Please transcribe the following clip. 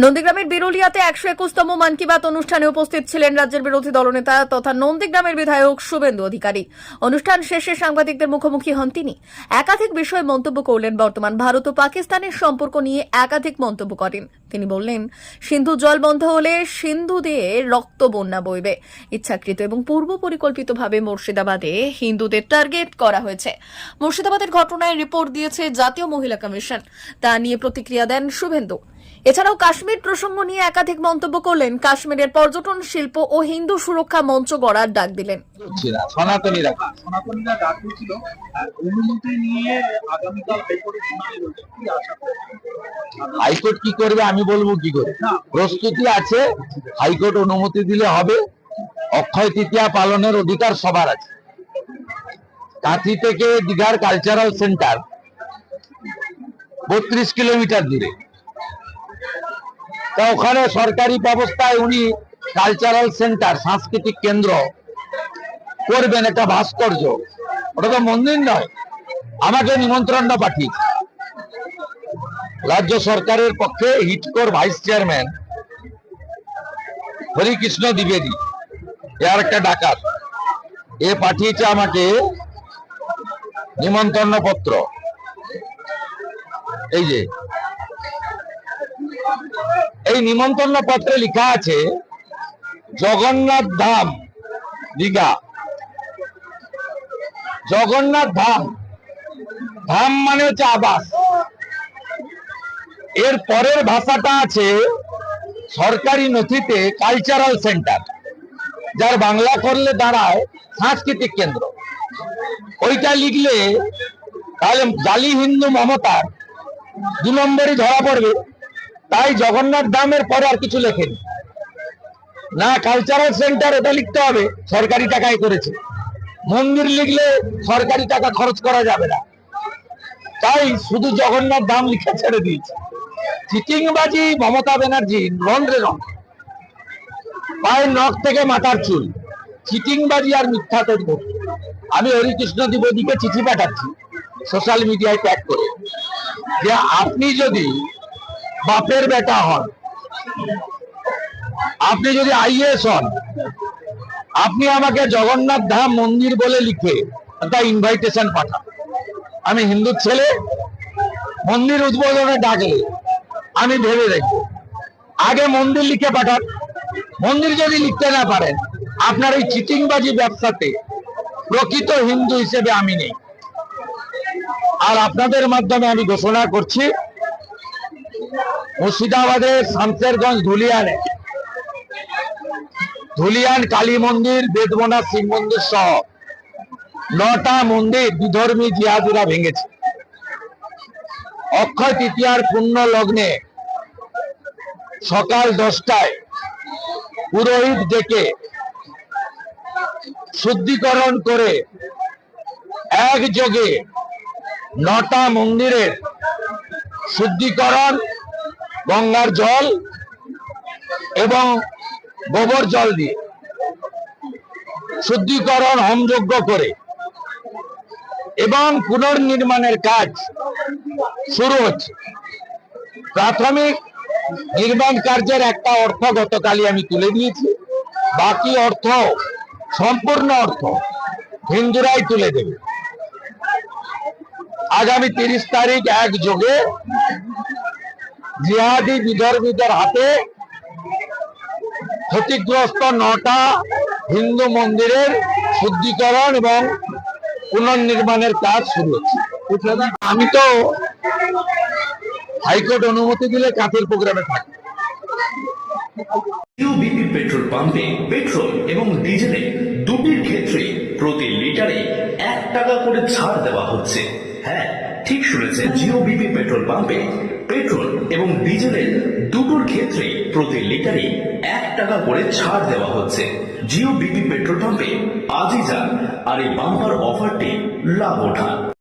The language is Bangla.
নন্দীগ্রামের বিরুলিয়াতে একশো একুশতম মন কি বাত অনুষ্ঠানে উপস্থিত ছিলেন রাজ্যের বিরোধী দলনেতা তথা নন্দীগ্রামের বিধায়ক শুভেন্দু অধিকারী। অনুষ্ঠান শেষে সাংবাদিকদের মুখোমুখি হন তিনি। একাধিক বিষয়ে মন্তব্য করলেন বর্তমান ভারত ও পাকিস্তানের সম্পর্ক নিয়ে একাধিক মন্তব্য করেন। তিনি বললেন, সিন্ধু জল বন্ধ হলে সিন্ধু দিয়ে রক্ত বন্যা বইবে। ইচ্ছাকৃত এবং পূর্ব পরিকল্পিতভাবে মুর্শিদাবাদে হিন্দুদের টার্গেট করা হয়েছে। মুর্শিদাবাদের ঘটনায় রিপোর্ট দিয়েছে জাতীয় মহিলা কমিশন। তা নিয়ে প্রতিক্রিয়া দেন শুভেন্দু। এছাড়াও কাশ্মীর প্রসঙ্গ নিয়ে একাধিক মন্তব্য করলেন। কাশ্মীরের পর্যটন শিল্প ও হিন্দু সুরক্ষা মঞ্চ গড়ার ডাক দিলেন। সনাতনীরা। সনাতনীরা ডাক দিয়েছিল। অনুমতি নিয়ে আগামীকাল হাইকোর্টে শুনানি রয়েছে। কি আশা হাইকোর্ট কি করবে আমি বলব কি করে? প্রস্তুতি আছে হাইকোর্ট অনুমতি দিলে হবে। অক্ষয় তৃতীয়া পালনের অধিকার সবার আছে। কাঁথি থেকে দীঘার কালচারাল সেন্টার বত্রিশ কিলোমিটার দূরে। তা ওখানে সরকারি ব্যবস্থায় উনি কালচারাল সেন্টার সাংস্কৃতিক কেন্দ্র করবেন একটা ভাস্কর্য। ওটা তো মন্দির নয়, আমাকে নিমন্ত্রণটা পাঠিয়েছে রাজ্য সরকারের পক্ষে হিটকোর ভাইস চেয়ারম্যান হরিকৃষ্ণ দ্বিবেদী, এ আর একটা ডাকাত। এ পাঠিয়েছে আমাকে নিমন্ত্রণ পত্র এই যে এই নিমন্ত্রণ পত্রে লেখা আছে, জগন্নাথ ধাম, দীঘা। জগন্নাথ ধাম। ধাম মানে হচ্ছে আবাস। এর পরের ভাষাটা আছে সরকারি নথিতে কালচারাল সেন্টার যার বাংলা করলে দাঁড়ায় সাংস্কৃতিক কেন্দ্র। ওইটা লিখলে তাহলে জালি হিন্দু মমতার দু নম্বরই ধরা পড়বে। তাই জগন্নাথ ধামের পরে আর কিছু লেখেনি। না কালচারাল সেন্টার ওটা লিখতে হবে, সরকারি টাকায় করেছে। মন্দির লিখলে সরকারি টাকা খরচ করা যাবে না। তাই শুধু জগন্নাথ ধাম লিখে ছেড়ে দিয়েছে। চিটিংবাজি, মমতা ব্যানার্জি রন্ধ্রে রং পায়ের নখ থেকে মাথার চুল। চিটিংবাজি আর মিথ্যা তৈরি আমি হরিকৃষ্ণ দ্বিবেদীকে চিঠি পাঠাচ্ছি সোশ্যাল মিডিয়ায় ট্যাগ করে। যে আপনি যদি বাপের বেটা হন। আপনি যদি আইএস হন, আপনি আমাকে জগন্নাথ ধাম মন্দির বলে লিখে একটা ইনভাইটেশন পাঠান। আমি হিন্দু ছেলে, মন্দির উদ্বোধনে ডাকলে, আমি ভেবে দেখব। আগে মন্দির লিখে পাঠান। মন্দির যদি লিখতে না পারেন, আপনার এই চিটিংবাজি ব্যবসাতে প্রকৃত হিন্দু হিসেবে আমি নেই। আর আপনাদের মাধ্যমে আমি ঘোষণা করছি মুর্শিদাবাদের শামসেরগঞ্জ ধুলিয়ানে। ধুলিয়ান, কালী মন্দির বেদমনা শিব মন্দির সহ নটা মন্দির বিধর্মী জিহাদিরা ভেঙেছে। অক্ষয় তৃতীয়ার পূর্ণ লগ্নে সকাল দশটায় পুরোহিত ডেকে শুদ্ধিকরণ করে একযোগে নটা মন্দিরের শুদ্ধিকরণ গঙ্গার জল এবং গোবর জল দিয়ে শুদ্ধিকরণ হোমযজ্ঞ করে এবং পুনর্নির্মাণের কাজ শুরু হচ্ছে। প্রাথমিক নির্মাণ কার্যের একটা অর্থ গতকালই আমি তুলে দিয়েছি। বাকি অর্থ, সম্পূর্ণ অর্থ হিন্দুরাই তুলে দেবে। আগামী তিরিশ তারিখ এক যোগে জিহাদি বিধর্মীদের হাতে ক্ষতিগ্রস্ত নটা হিন্দু মন্দিরের শুদ্ধিকরণ এবং পুনর্নির্মাণের কাজ শুরু হচ্ছে। আমি তো হাইকোর্ট অনুমতি দিলে কাঁথের প্রোগ্রামে থাকি ইউবিপি পেট্রোল পাম্পে পেট্রোল এবং ডিজেলে দুটির ক্ষেত্রে প্রতি লিটারে এক টাকা করে ছাড় দেওয়া হচ্ছে। হ্যাঁ ঠিক শুনেছেন, জিও বিপি পেট্রোল পাম্পে পেট্রোল এবং ডিজেলের দুটোর ক্ষেত্রে প্রতি লিটারে এক টাকা করে ছাড় দেওয়া হচ্ছে। জিও বিপি পেট্রোল পাম্পে আজই যান আর এই বাম্পার অফারটি লাভ ওঠান